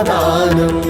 అన్నదానం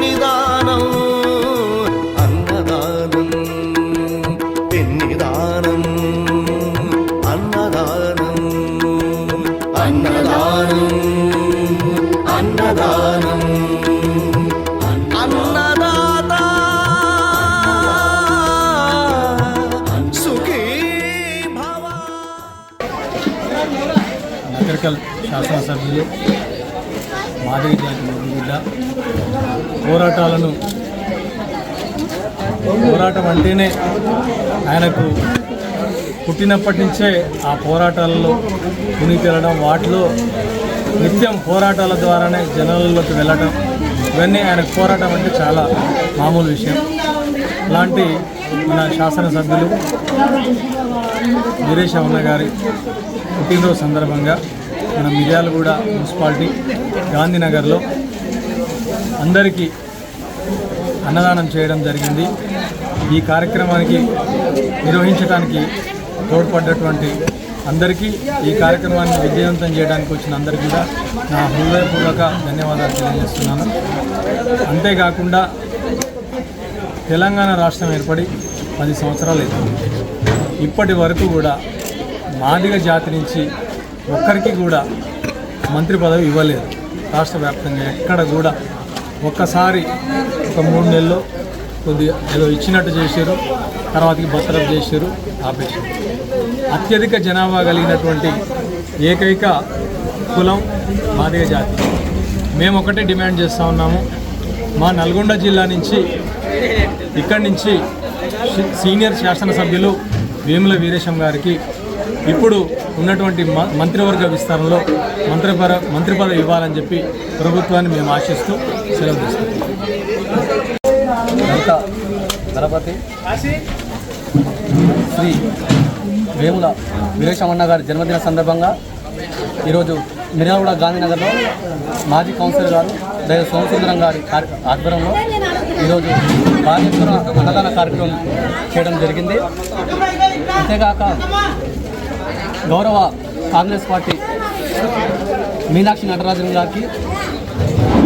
సన్నిధానం అన్నదానం పెన్నిదానం అన్నదానం అన్నదానం అన్నదానం అన్నదాత సుఖీ భవ నగరికల్ శాసనసభ్యులు మాదిరి జాతి బిడ్డ పోరాటాలను పోరాటం అంటేనే ఆయనకు పుట్టినప్పటి నుంచే ఆ పోరాటాలలో మునిగితేలడం వాటిలో నిత్యం పోరాటాల ద్వారానే జనాలలోకి వెళ్ళడం ఇవన్నీ ఆయనకు పోరాటం అంటే చాలా మామూలు విషయం. అలాంటి మన శాసనసభ్యులు వీరేశ ఉన్న గారి పుట్టినరోజు సందర్భంగా మన మిర్యాలగూడ మున్సిపాలిటీ గాంధీనగర్లో అందరికీ అన్నదానం చేయడం జరిగింది. ఈ కార్యక్రమానికి నిర్వహించడానికి తోడ్పడ్డటువంటి అందరికీ ఈ కార్యక్రమాన్ని విజయవంతం చేయడానికి వచ్చిన అందరికీ కూడా నా హృదయపూర్వక ధన్యవాదాలు తెలియజేస్తున్నాను. అంతేకాకుండా తెలంగాణ రాష్ట్రం ఏర్పడి పది సంవత్సరాలు అవుతుంది ఇప్పటి వరకు కూడా మాదిగ జాతి నుంచి ఒక్కరికి కూడా మంత్రి పదవి ఇవ్వలేదు. రాష్ట్ర వ్యాప్తంగా ఎక్కడ కూడా ఒక్కసారి ఒక మూడు నెలల్లో కొద్దిగా ఏదో ఇచ్చినట్టు చేశారు తర్వాతకి బత్తరఫ్ చేశారు ఆపేశారు. అత్యధిక జనాభా కలిగినటువంటి ఏకైక కులం మాదిగ జాతి. మేము ఒకటే డిమాండ్ చేస్తూ ఉన్నాము. మా నల్గొండ జిల్లా నుంచి ఇక్కడి నుంచి సీనియర్ శాసనసభ్యులు వేముల వీరేశం గారికి. ఇప్పుడు ఉన్నటువంటి మ- మంత్రివర్గ విస్తరణలో మంత్రిపర మంత్రి ఇవ్వాలని చెప్పి ప్రభుత్వాన్ని మేము ఆశిస్తూ సెలవు తీసుకుంటాం శ్రీ వేముల వీరేశమన్న గారి జన్మదిన సందర్భంగా ఈరోజు మిర్యాలగూడ గాంధీనగర్లో మాజీ కౌన్సిలర్ గారు దయ సోమసుందరం గారి ఆధ్వర్యంలో ఈరోజు బాధ్యతల అన్నదాన కార్యక్రమం చేయడం జరిగింది. అంతేకాక గౌరవ కాంగ్రెస్ పార్టీ మీనాక్షి నటరాజన్ గారికి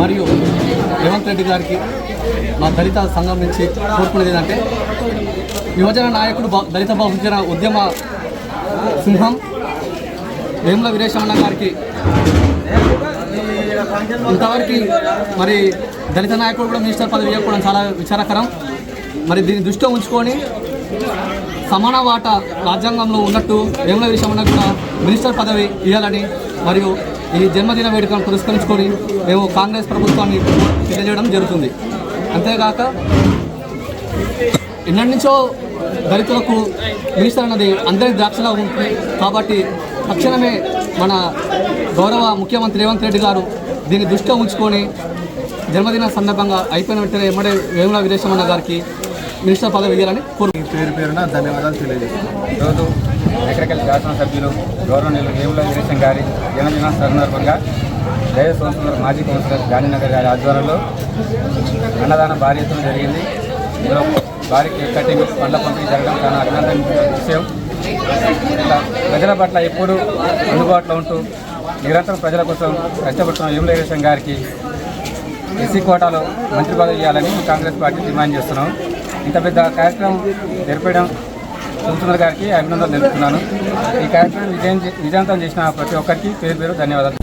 మరియు రేవంత్ రెడ్డి గారికి మా దళిత సంఘం నుంచి కోరుకునేది ఏంటంటే యువజన నాయకుడు దళిత బహుజన ఉద్యమ సింహం వేముల వీరేశమణ గారికి ఇంతవరకు మరి దళిత నాయకుడు కూడా మినిస్టర్ పదవి ఇవ్వకపోవడం చాలా విచారకరం. మరి దీన్ని దృష్టిలో ఉంచుకొని సమాన వాటా రాజ్యాంగంలో ఉన్నట్టు వేముల విషయంలో కూడా మినిస్టర్ పదవి ఇవ్వాలని మరియు ఈ జన్మదిన వేడుకను పురస్కరించుకొని మేము కాంగ్రెస్ ప్రభుత్వాన్ని తెలియజేయడం జరుగుతుంది. అంతేగాక ఎన్నటి నుంచో దళితులకు మినిస్టర్ అన్నది అందరి ద్రాక్షలా ఉంటుంది. కాబట్టి తక్షణమే మన గౌరవ ముఖ్యమంత్రి రేవంత్ రెడ్డి గారు దీన్ని దృష్టిలో ఉంచుకొని జన్మదిన సందర్భంగా అయిపోయిన వెంటనే ఎమ్మడే వేముల వీరేశమన్న గారికి మినిస్టర్ పదవి ఇవ్వాలని కోరు పేరు పేరున ధన్యవాదాలు తెలియజేస్తున్నాను ఈరోజు ఎకరికల్ శాసనసభ్యులు గౌరవనీయులు దేవుల వీరేశం గారి జన్మదిన సందర్భంగా దైవ సంవత్సరం మాజీ కౌన్సిలర్ గాంధీనగర్ గారి ఆధ్వర్యంలో అన్నదాన భారీ ఎత్తున జరిగింది. ఇందులో భారీ కేక్ కటింగ్ పండ్ల పంపిణీ జరగడం చాలా అభినందన విషయం. ఇట్లా ప్రజల పట్ల ఎప్పుడూ అందుబాటులో ఉంటూ నిరంతరం ప్రజల కోసం కష్టపడుతున్న వేముల వీరేశం గారికి ఎస్సీ కోటాలో మంత్రి పదవి ఇవ్వాలని కాంగ్రెస్ పార్టీ డిమాండ్ చేస్తున్నాం. ఇంత పెద్ద కార్యక్రమం జరిపేయడం సోమసుందర్ గారికి అభినందనలు తెలుపుతున్నాను. ఈ కార్యక్రమం విజయం విజయవంతం చేసిన ప్రతి ఒక్కరికి పేరు పేరు ధన్యవాదాలు.